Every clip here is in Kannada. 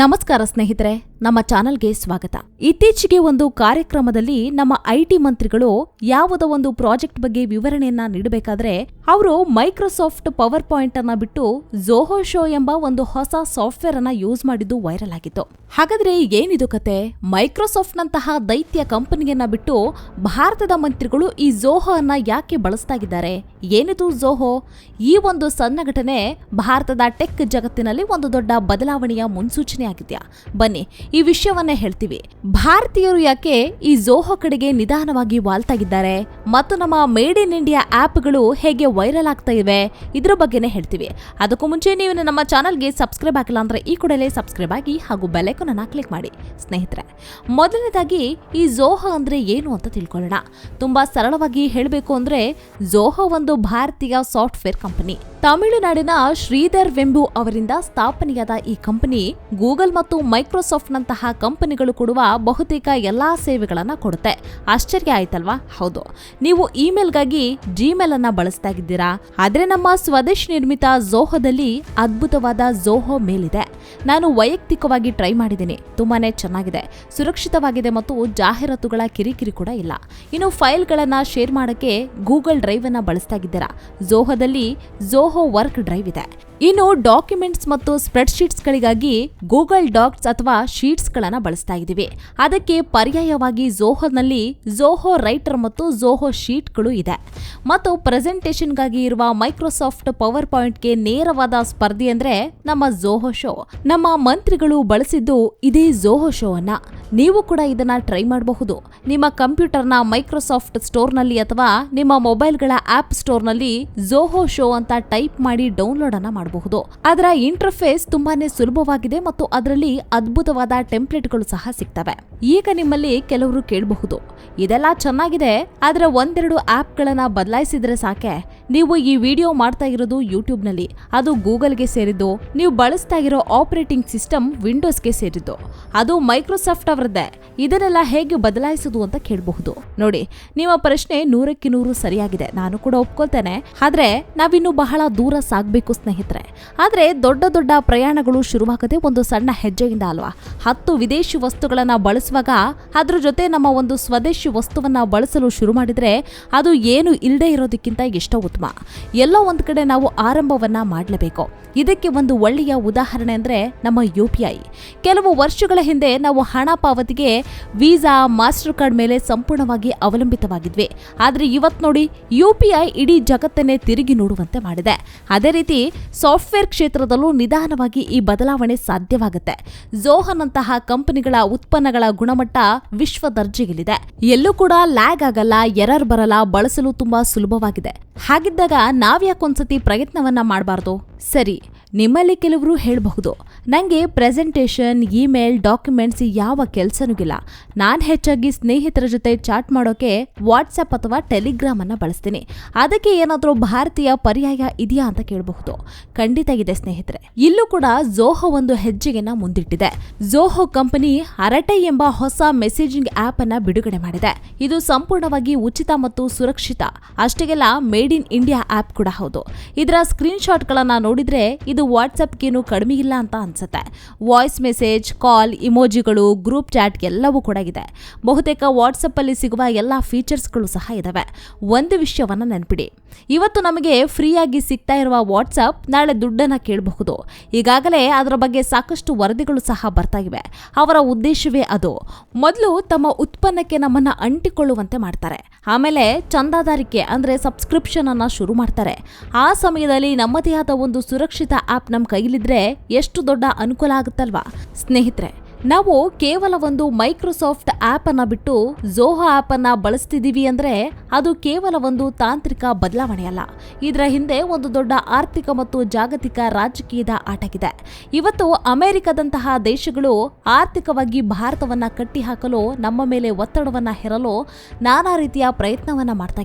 ನಮಸ್ಕಾರ ಸ್ನೇಹಿತರೆ, ನಮ್ಮ ಚಾನೆಲ್ಗೆ ಸ್ವಾಗತ. ಇತ್ತೀಚೆಗೆ ಒಂದು ಕಾರ್ಯಕ್ರಮದಲ್ಲಿ ನಮ್ಮ ಐಟಿ ಮಂತ್ರಿಗಳು ಯಾವುದೋ ಒಂದು ಪ್ರಾಜೆಕ್ಟ್ ಬಗ್ಗೆ ವಿವರಣೆಯನ್ನ ನೀಡಬೇಕಾದ್ರೆ ಅವರು ಮೈಕ್ರೋಸಾಫ್ಟ್ ಪವರ್ ಪಾಯಿಂಟ್ ಅನ್ನ ಬಿಟ್ಟು ಝೋಹೋ ಶೋ ಎಂಬ ಒಂದು ಹೊಸ ಸಾಫ್ಟ್ವೇರ್ ಅನ್ನ ಯೂಸ್ ಮಾಡಿದ್ದು ವೈರಲ್ ಆಗಿತ್ತು. ಹಾಗಾದ್ರೆ ಏನಿದು ಕತೆ? ಮೈಕ್ರೋಸಾಫ್ಟ್ ನಂತಹ ದೈತ್ಯ ಕಂಪನಿಯನ್ನ ಬಿಟ್ಟು ಭಾರತದ ಮಂತ್ರಿಗಳು ಈ ಝೋಹೋ ಅನ್ನ ಯಾಕೆ ಬಳಸ್ತಾ ಇದ್ದಾರೆ ಏನಿದು ಝೋಹೋ? ಈ ಒಂದು ಸಣ್ಣ ಘಟನೆ ಭಾರತದ ಟೆಕ್ ಜಗತ್ತಿನಲ್ಲಿ ಒಂದು ದೊಡ್ಡ ಬದಲಾವಣೆಯ ಮುನ್ಸೂಚನೆ ಆಗಿದ್ಯಾ? ಬನ್ನಿ, ಈ ವಿಷಯವನ್ನೇ ಹೇಳ್ತೀವಿ. ಭಾರತೀಯರು ಯಾಕೆ ಈ ಝೋಹೋ ಕಡೆಗೆ ನಿಧಾನವಾಗಿ ವಾಲ್ತಾಗಿದ್ದಾರೆ? ಮತ್ತು ನಮ್ಮ ಮೇಡ್ ಇನ್ ಇಂಡಿಯಾ ಆ್ಯಪ್ಗಳು ಹೇಗೆ ವೈರಲ್ ಆಗ್ತಾ ಇವೆ? ಇದ್ರ ಬಗ್ಗೆನೇ ಹೇಳ್ತೀವಿ. ಅದಕ್ಕೂ ಮುಂಚೆ ನೀವು ನಮ್ಮ ಚಾನಲ್ಗೆ ಸಬ್ಸ್ಕ್ರೈಬ್ ಆಗಿಲ್ಲ ಅಂದ್ರೆ ಈ ಕೂಡಲೇ ಸಬ್ಸ್ಕ್ರೈಬ್ ಆಗಿ ಹಾಗೂ ಬೆಲೈಕನ್ ಅನ್ನ ಕ್ಲಿಕ್ ಮಾಡಿ. ಸ್ನೇಹಿತರೆ, ಮೊದಲನೇದಾಗಿ ಈ ಜೋಹ ಅಂದ್ರೆ ಏನು ಅಂತ ತಿಳ್ಕೊಳ್ಳೋಣ. ತುಂಬಾ ಸರಳವಾಗಿ ಹೇಳಬೇಕು ಅಂದ್ರೆ ಝೋಹ ಒಂದು ಭಾರತೀಯ ಸಾಫ್ಟ್ವೇರ್ ಕಂಪನಿ. ತಮಿಳುನಾಡಿನ ಶ್ರೀಧರ್ ವೆಂಬು ಅವರಿಂದ ಸ್ಥಾಪನೆಯಾದ ಈ ಕಂಪನಿ, ಗೂಗಲ್ ಮತ್ತು ಮೈಕ್ರೋಸಾಫ್ಟ್ನಂತಹ ಕಂಪನಿಗಳು ಕೊಡುವ ಬಹುತೇಕ ಎಲ್ಲಾ ಸೇವೆಗಳನ್ನು ಕೊಡುತ್ತೆ. ಆಶ್ಚರ್ಯ ಆಯ್ತಲ್ವಾ? ಹೌದು. ನೀವು ಇಮೇಲ್ಗಾಗಿ ಜಿಮೇಲ್ ಅನ್ನ ಬಳಸ್ತಾ ಇದ್ದೀರಾ? ಆದ್ರೆ ನಮ್ಮ ಸ್ವದೇಶ್ ನಿರ್ಮಿತ ಝೋಹೋದಲ್ಲಿ ಅದ್ಭುತವಾದ ಝೋಹೋ ಮೇಲಿದೆ. ನಾನು ವೈಯಕ್ತಿಕವಾಗಿ ಟ್ರೈ ಮಾಡಿದ್ದೀನಿ. ತುಂಬಾನೇ ಚೆನ್ನಾಗಿದೆ. ಸುರಕ್ಷಿತವಾಗಿದೆ ಮತ್ತು ಜಾಹೀರಾತುಗಳ ಕಿರಿಕಿರಿ ಕೂಡ ಇಲ್ಲ. ಇನ್ನು ಫೈಲ್ಗಳನ್ನು ಶೇರ್ ಮಾಡೋಕ್ಕೆ ಗೂಗಲ್ ಡ್ರೈವ್ ಅನ್ನ ಬಳಸ್ತಾ ಇದ್ದೀರಾ? ಝೋಹೋದಲ್ಲಿ ಝೋಹೋ ವರ್ಕ್ ಡ್ರೈವ್ ಇದೆ. ಇನ್ನು ಡಾಕ್ಯುಮೆಂಟ್ಸ್ ಮತ್ತು ಸ್ಪ್ರೆಡ್ಶೀಟ್ಸ್ಗಳಿಗಾಗಿ ಗೂಗಲ್ ಡಾಕ್ಸ್ ಅಥವಾ ಶೀಟ್ಸ್ಗಳನ್ನು ಬಳಸ್ತಾ ಇದ್ದೀವಿ. ಅದಕ್ಕೆ ಪರ್ಯಾಯವಾಗಿ ಝೋಹೋನಲ್ಲಿ ಜೋಹೋ ರೈಟರ್ ಮತ್ತು ಝೋಹೋ ಶೀಟ್ಗಳು ಇದೆ. ಮತ್ತು ಪ್ರೆಸೆಂಟೇಷನ್ಗಾಗಿ ಇರುವ ಮೈಕ್ರೋಸಾಫ್ಟ್ ಪವರ್ ಪಾಯಿಂಟ್ಗೆ ನೇರವಾದ ಸ್ಪರ್ಧೆ ಅಂದ್ರೆ ನಮ್ಮ ಜೋಹೋ ಶೋ ನಮ್ಮ ಮಂತ್ರಿಗಳು ಬಳಸಿದ್ದು ಇದೇ ಜೋಹೋ ಶೋ ಅನ್ನ. ನೀವು ಕೂಡ ಇದನ್ನ ಟ್ರೈ ಮಾಡಬಹುದು. ನಿಮ್ಮ ಕಂಪ್ಯೂಟರ್ನ ಮೈಕ್ರೋಸಾಫ್ಟ್ ಸ್ಟೋರ್ನಲ್ಲಿ ಅಥವಾ ನಿಮ್ಮ ಮೊಬೈಲ್ಗಳ ಆಪ್ ಸ್ಟೋರ್ನಲ್ಲಿ ಜೋಹೋ ಶೋ ಅಂತ ಟೈಪ್ ಮಾಡಿ ಡೌನ್ಲೋಡ್ ಅನ್ನ ಮಾಡಬಹುದು. ಅದರ ಇಂಟರ್ಫೇಸ್ ತುಂಬಾನೇ ಸುಲಭವಾಗಿದೆ ಮತ್ತು ಅದರಲ್ಲಿ ಅದ್ಭುತವಾದ ಟೆಂಪ್ಲೇಟ್ಗಳು ಸಹ ಸಿಗ್ತವೆ. ಈಗ ನಿಮ್ಮಲ್ಲಿ ಕೆಲವರು ಕೇಳಬಹುದು. ಇದೆಲ್ಲ ಚೆನ್ನಾಗಿದೆ, ಆದರೆ ಒಂದೆರಡು ಆ್ಯಪ್ಗಳನ್ನು ಬದಲಾಯಿಸಿದ್ರೆ ಸಾಕೆ? ನೀವು ಈ ವಿಡಿಯೋ ಮಾಡ್ತಾ ಇರೋದು ಯೂಟ್ಯೂಬ್ನಲ್ಲಿ, ಅದು ಗೂಗಲ್ಗೆ ಸೇರಿದ್ದು, ನೀವು ಬಳಸ್ತಾ ಇರೋ ಆಪರೇಟಿಂಗ್ ಸಿಸ್ಟಮ್ ವಿಂಡೋಸ್ಗೆ ಸೇರಿದ್ದು. ಅದು ಮೈಕ್ರೋಸಾಫ್ಟ್ ಅವರದ್ದೇ. ಇದನ್ನೆಲ್ಲ ಹೇಗೆ ಬದಲಾಯಿಸೋದು ಅಂತ ಕೇಳಬಹುದು. ನೋಡಿ, ನಿಮ್ಮ ಪ್ರಶ್ನೆ ನೂರಕ್ಕೆ ನೂರು ಸರಿಯಾಗಿದೆ. ನಾನು ಕೂಡ ಒಪ್ಕೊಳ್ತೇನೆ. ಆದರೆ, ನಾವಿನ್ನು ಬಹಳ ದೂರ ಸಾಗಬೇಕು ಸ್ನೇಹಿತರೆ. ಆದರೆ, ದೊಡ್ಡ ದೊಡ್ಡ ಪ್ರಯಾಣಗಳು ಶುರುವಾಗದೆ ಒಂದು ಸಣ್ಣ ಹೆಜ್ಜೆಯಿಂದ ಅಲ್ವಾ? ಹತ್ತು ವಿದೇಶಿ ವಸ್ತುಗಳನ್ನ ಬಳಸುವಾಗ ಅದ್ರ ಜೊತೆ ನಮ್ಮ ಒಂದು ಸ್ವದೇಶಿ ವಸ್ತುವನ್ನ ಬಳಸಲು ಶುರು ಮಾಡಿದ್ರೆ ಅದು ಏನು ಇಲ್ಲದೆ ಇರೋದಕ್ಕಿಂತ ಎಷ್ಟೋ ಉತ್ತಮ. ಎಲ್ಲೋ ಒಂದು ಕಡೆ ನಾವು ಆರಂಭವನ್ನ ಮಾಡಲೇಬೇಕು. ಇದಕ್ಕೆ ಒಂದು ಒಳ್ಳೆಯ ಉದಾಹರಣೆ ಅಂದ್ರೆ ನಮ್ಮ ಯು ಪಿ ಐ. ಕೆಲವು ವರ್ಷಗಳ ಹಿಂದೆ ನಾವು ಹಣ ಪಾವತಿಗೆ ವೀಸಾ ಮಾಸ್ಟರ್ ಕಾರ್ಡ್ ಮೇಲೆ ಸಂಪೂರ್ಣವಾಗಿ ಅವಲಂಬಿತವಾಗಿದ್ವಿ. ಆದ್ರೆ ಇವತ್ ನೋಡಿ ಯು ಪಿ ಐ ಇಡೀ ಜಗತ್ತನ್ನೇ ತಿರುಗಿ ನೋಡುವಂತೆ ಮಾಡಿದೆ. ಅದೇ ರೀತಿ ಸಾಫ್ಟ್ವೇರ್ ಕ್ಷೇತ್ರದಲ್ಲೂ ನಿಧಾನವಾಗಿ ಈ ಬದಲಾವಣೆ ಸಾಧ್ಯವಾಗುತ್ತೆ. ಝೋಹನ್ನಂತಹ ಕಂಪನಿಗಳ ಉತ್ಪನ್ನಗಳ ಗುಣಮಟ್ಟ ವಿಶ್ವ ದರ್ಜೆಗಿಲಿದೆ ಎಲ್ಲೂ ಕೂಡ ಲ್ಯಾಗ್ ಆಗಲ್ಲ, ಎರರ್ ಬರಲ್ಲ, ಬಳಸಲು ತುಂಬಾ ಸುಲಭವಾಗಿದೆ. ಹಾಗಿದ್ದಾಗ ನಾವ್ಯಾಕೊಂದ್ಸತಿ ಪ್ರಯತ್ನವನ್ನ ಮಾಡಬಾರ್ದು? ಸರಿ, ನಿಮ್ಮಲ್ಲಿ ಕೆಲವರು ಹೇಳಬಹುದು. ನನಗೆ ಪ್ರೆಸೆಂಟೇಷನ್ ಇಮೇಲ್ ಡಾಕ್ಯುಮೆಂಟ್ಸ್ ಯಾವ ಕೆಲಸನೂ ಇಲ್ಲ ನಾನು ಹೆಚ್ಚಾಗಿ ಸ್ನೇಹಿತರ ಜೊತೆ ಚಾಟ್ ಮಾಡೋಕ್ಕೆ ವಾಟ್ಸಪ್ ಅಥವಾ ಟೆಲಿಗ್ರಾಮ್ ಅನ್ನ ಬಳಸ್ತೀನಿ. ಅದಕ್ಕೆ ಏನಾದರೂ ಭಾರತೀಯ ಪರ್ಯಾಯ ಇದೆಯಾ ಅಂತ ಕೇಳಬಹುದು. ಖಂಡಿತ ಇದೆ ಸ್ನೇಹಿತರೆ. ಇಲ್ಲೂ ಕೂಡ ಝೋಹೋ ಒಂದು ಹೆಜ್ಜೆಗೆನ ಮುಂದಿಟ್ಟಿದೆ. ಜೋಹೋ ಕಂಪನಿ ಅರಟೆ ಎಂಬ ಹೊಸ ಮೆಸೇಜಿಂಗ್ ಆಪ್ ಅನ್ನು ಬಿಡುಗಡೆ ಮಾಡಿದೆ. ಇದು ಸಂಪೂರ್ಣವಾಗಿ ಉಚಿತ ಮತ್ತು ಸುರಕ್ಷಿತ. ಅಷ್ಟೆಗೆಲ್ಲ ಮೇಡ್ ಇನ್ ಇಂಡಿಯಾ ಆಪ್ ಕೂಡ ಹೌದು. ಇದರ ಸ್ಕ್ರೀನ್ ನೋಡಿದ್ರೆ ಇದು ವಾಟ್ಸಪ್ಗೇನು ಕಡಿಮೆ ಇಲ್ಲ ಅಂತ ಅನ್ಸುತ್ತೆ ವಾಯ್ಸ್ ಮೆಸೇಜ್ ಕಾಲ್ ಇಮೋಜಿಗಳು ಗ್ರೂಪ್ ಚಾಟ್ ಎಲ್ಲವೂ ಕೂಡ ಇದೆ. ಬಹುತೇಕ ವಾಟ್ಸಪ್ಪಲ್ಲಿ ಸಿಗುವ ಎಲ್ಲ ಫೀಚರ್ಸ್ಗಳು ಸಹ ಇದಾವೆ. ಒಂದು ವಿಷಯವನ್ನ ನೆನ್ಪಿಡಿ. ಇವತ್ತು ನಮಗೆ ಫ್ರೀಯಾಗಿ ಸಿಗ್ತಾ ಇರುವ ವಾಟ್ಸಪ್ ನಾಳೆ ದುಡ್ಡನ್ನ ಕೇಳಬಹುದು. ಈಗಾಗಲೇ ಅದರ ಬಗ್ಗೆ ಸಾಕಷ್ಟು ವರದಿಗಳು ಸಹ ಬರ್ತಾ ಇವೆ. ಅವರ ಉದ್ದೇಶವೇ ಅದು. ಮೊದಲು ತಮ್ಮ ಉತ್ಪನ್ನಕ್ಕೆ ನಮ್ಮನ್ನ ಅಂಟಿಕೊಳ್ಳುವಂತೆ ಮಾಡ್ತಾರೆ. ಆಮೇಲೆ ಚಂದಾದಾರಿಕೆ ಅಂದ್ರೆ ಸಬ್ಸ್ಕ್ರಿಪ್ಷನ್ ಅನ್ನ ಶುರು ಮಾಡ್ತಾರೆ. ಆ ಸಮಯದಲ್ಲಿ ನಮ್ಮದೇ ಆದ ಒಂದು ಸುರಕ್ಷಿತ ಆಪ್ ನಮ್ಮ ಕೈಲಿದ್ರೆ ಎಷ್ಟು ದೊಡ್ಡ ಅನುಕೂಲ ಆಗುತ್ತಲ್ವಾ? ಸ್ನೇಹಿತರೆ, ನಾವು ಕೇವಲ ಒಂದು ಮೈಕ್ರೋಸಾಫ್ಟ್ ಆಪ್ ಅನ್ನ ಬಿಟ್ಟು ಝೋಹೋ ಆಪ್ ಬಳಸ್ತಿದ್ದೀವಿ ಅಂದರೆ ಅದು ಕೇವಲ ಒಂದು ತಾಂತ್ರಿಕ ಬದಲಾವಣೆಯಲ್ಲ ಇದರ ಹಿಂದೆ ಒಂದು ದೊಡ್ಡ ಆರ್ಥಿಕ ಮತ್ತು ಜಾಗತಿಕ ರಾಜಕೀಯದ ಆಟಗಿದೆ. ಇವತ್ತು ಅಮೆರಿಕದಂತಹ ದೇಶಗಳು ಆರ್ಥಿಕವಾಗಿ ಭಾರತವನ್ನು ಕಟ್ಟಿಹಾಕಲು, ನಮ್ಮ ಮೇಲೆ ಒತ್ತಡವನ್ನು ಹೇರಲು ನಾನಾ ರೀತಿಯ ಪ್ರಯತ್ನವನ್ನು ಮಾಡ್ತಾ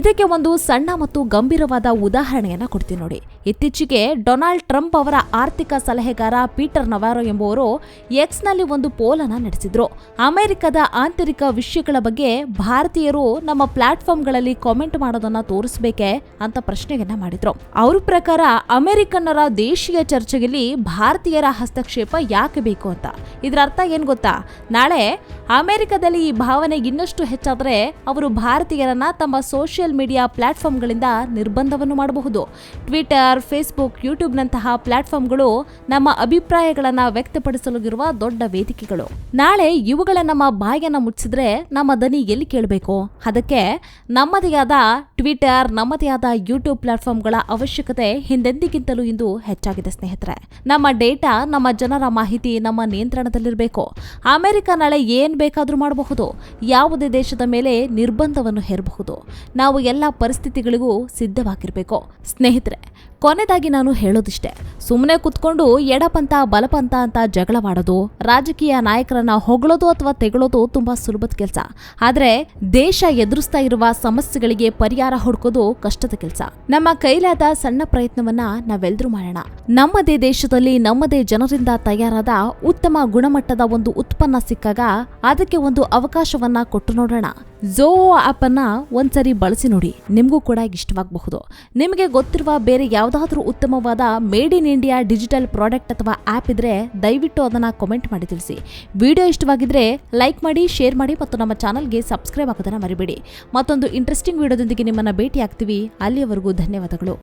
ಇದಕ್ಕೆ ಒಂದು ಸಣ್ಣ ಮತ್ತು ಗಂಭೀರವಾದ ಉದಾಹರಣೆಯನ್ನು ಕೊಡ್ತೀನಿ ನೋಡಿ. ಇತ್ತೀಚೆಗೆ ಡೊನಾಲ್ಡ್ ಟ್ರಂಪ್ ಅವರ ಆರ್ಥಿಕ ಸಲಹೆಗಾರ ಪೀಟರ್ ನವಾರೋ ಎಂಬುವರು ಎಕ್ಸ್ನಲ್ಲಿ ಒಂದು ಪೋಲನ್ನು ನಡೆಸಿದ್ರು. ಅಮೆರಿಕದ ಆಂತರಿಕ ವಿಷಯಗಳ ಬಗ್ಗೆ ಭಾರತೀಯರು ನಮ್ಮ ಪ್ಲಾಟ್ಫಾರ್ಮ್ಗಳಲ್ಲಿ ಕಾಮೆಂಟ್ ಮಾಡೋದನ್ನ ತೋರಿಸಬೇಕೆ ಅಂತ ಪ್ರಶ್ನೆಯನ್ನ ಮಾಡಿದ್ರು. ಅವ್ರ ಪ್ರಕಾರ ಅಮೆರಿಕನ್ನರ ದೇಶೀಯ ಚರ್ಚೆಯಲ್ಲಿ ಭಾರತೀಯರ ಹಸ್ತಕ್ಷೇಪ ಯಾಕೆ ಬೇಕು ಅಂತ. ಇದರ ಅರ್ಥ ಏನ್ ಗೊತ್ತಾ? ನಾಳೆ ಅಮೆರಿಕದಲ್ಲಿ ಈ ಭಾವನೆ ಇನ್ನಷ್ಟು ಹೆಚ್ಚಾದರೆ ಅವರು ಭಾರತೀಯರನ್ನ ತಮ್ಮ ಸೋಷಿಯಲ್ ಮೀಡಿಯಾ ಪ್ಲಾಟ್ಫಾರ್ಮ್ಗಳಿಂದ ನಿರ್ಬಂಧವನ್ನು ಮಾಡಬಹುದು. ಟ್ವಿಟರ್ ಫೇಸ್ಬುಕ್, ಯೂಟ್ಯೂಬ್ನಂತಹ ಪ್ಲಾಟ್ಫಾರ್ಮ್ಗಳು ನಮ್ಮ ಅಭಿಪ್ರಾಯಗಳನ್ನು ವ್ಯಕ್ತಪಡಿಸಲು ಇರುವ ದೊಡ್ಡ ವೇದಿಕೆಗಳು. ನಾಳೆ ಇವುಗಳ ನಮ್ಮ ಬಾಯಿಯನ್ನು ಮುಚ್ಚಿದ್ರೆ ನಮ್ಮ ದನಿ ಎಲ್ಲಿ ಕೇಳಬೇಕು? ಅದಕ್ಕೆ ನಮ್ಮದೇ ಆದ ಟ್ವಿಟರ್, ನಮ್ಮದೇ ಆದ ಯೂಟ್ಯೂಬ್ ಪ್ಲಾಟ್ಫಾರ್ಮ್ಗಳ ಅವಶ್ಯಕತೆ ಹಿಂದೆಂದಿಗಿಂತಲೂ ಇಂದು ಹೆಚ್ಚಾಗಿದೆ ಸ್ನೇಹಿತರೆ. ನಮ್ಮ ಡೇಟಾ, ನಮ್ಮ ಜನರ ಮಾಹಿತಿ ನಮ್ಮ ನಿಯಂತ್ರಣದಲ್ಲಿರಬೇಕು. ಅಮೆರಿಕ ನಾಳೆ ಏನ್ ಬೇಕಾದರೂ ಮಾಡಬಹುದು. ಯಾವುದೇ ದೇಶದ ಮೇಲೆ ನಿರ್ಬಂಧವನ್ನು ಹೇರಬಹುದು. ನಾವು ಎಲ್ಲ ಪರಿಸ್ಥಿತಿಗಳಿಗೂ ಸಿದ್ಧವಾಗಿರಬೇಕು. ಸ್ನೇಹಿತರೆ ಕೊನೆದಾಗಿ ನಾನು ಹೇಳೋದಿಷ್ಟೇ. ಸುಮ್ಮನೆ ಕುತ್ಕೊಂಡು ಎಡಪಂಥ ಬಲಪಂತ ಅಂತ ಜಗಳವಾಡೋದು, ರಾಜಕೀಯ ನಾಯಕರನ್ನ ಹೊಗಳೋದು ಅಥವಾ ತೆಗಳೋದು ತುಂಬಾ ಸುಲಭದ ಕೆಲಸ. ಆದ್ರೆ ದೇಶ ಎದುರಿಸ್ತಾ ಇರುವ ಸಮಸ್ಯೆಗಳಿಗೆ ಪರಿಹಾರ ಹುಡುಕೋದು ಕಷ್ಟದ ಕೆಲಸ. ನಮ್ಮ ಕೈಲಾದ ಸಣ್ಣ ಪ್ರಯತ್ನವನ್ನ ನಾವೆಲ್ಲರೂ ಮಾಡೋಣ. ನಮ್ಮದೇ ದೇಶದಲ್ಲಿ ನಮ್ಮದೇ ಜನರಿಂದ ತಯಾರಾದ ಉತ್ತಮ ಗುಣಮಟ್ಟದ ಒಂದು ಉತ್ಪನ್ನ ಸಿಕ್ಕಾಗ ಅದಕ್ಕೆ ಒಂದು ಅವಕಾಶವನ್ನ ಕೊಟ್ಟು ನೋಡೋಣ. ಝೋ ಆ್ಯಪನ್ನು ಒಂದ್ಸರಿ ಬಳಸಿ ನೋಡಿ. ನಿಮಗೂ ಕೂಡ ಇಷ್ಟವಾಗಬಹುದು. ನಿಮಗೆ ಗೊತ್ತಿರುವ ಬೇರೆ ಯಾವುದಾದ್ರೂ ಉತ್ತಮವಾದ made in India digital product ಅಥವಾ ಆ್ಯಪ್ ಇದ್ರೆ ದಯವಿಟ್ಟು ಅದನ್ನ ಕಮೆಂಟ್ ಮಾಡಿ ತಿಳಿಸಿ. ವಿಡಿಯೋ ಇಷ್ಟವಾಗಿದ್ರೆ ಲೈಕ್ ಮಾಡಿ ಶೇರ್ ಮಾಡಿ ಮತ್ತು ನಮ್ಮ ಚಾನಲ್ಗೆ ಸಬ್ಸ್ಕ್ರೈಬ್ ಆಗೋದನ್ನ ಮರಿಬೇಡಿ. ಮತ್ತೊಂದು ಇಂಟ್ರೆಸ್ಟಿಂಗ್ ವಿಡಿಯೋದೊಂದಿಗೆ ನಿಮ್ಮನ್ನ ಭೇಟಿ ಆಗ್ತೀವಿ ಅಲ್ಲಿಯವರೆಗೂ ಧನ್ಯವಾದಗಳು.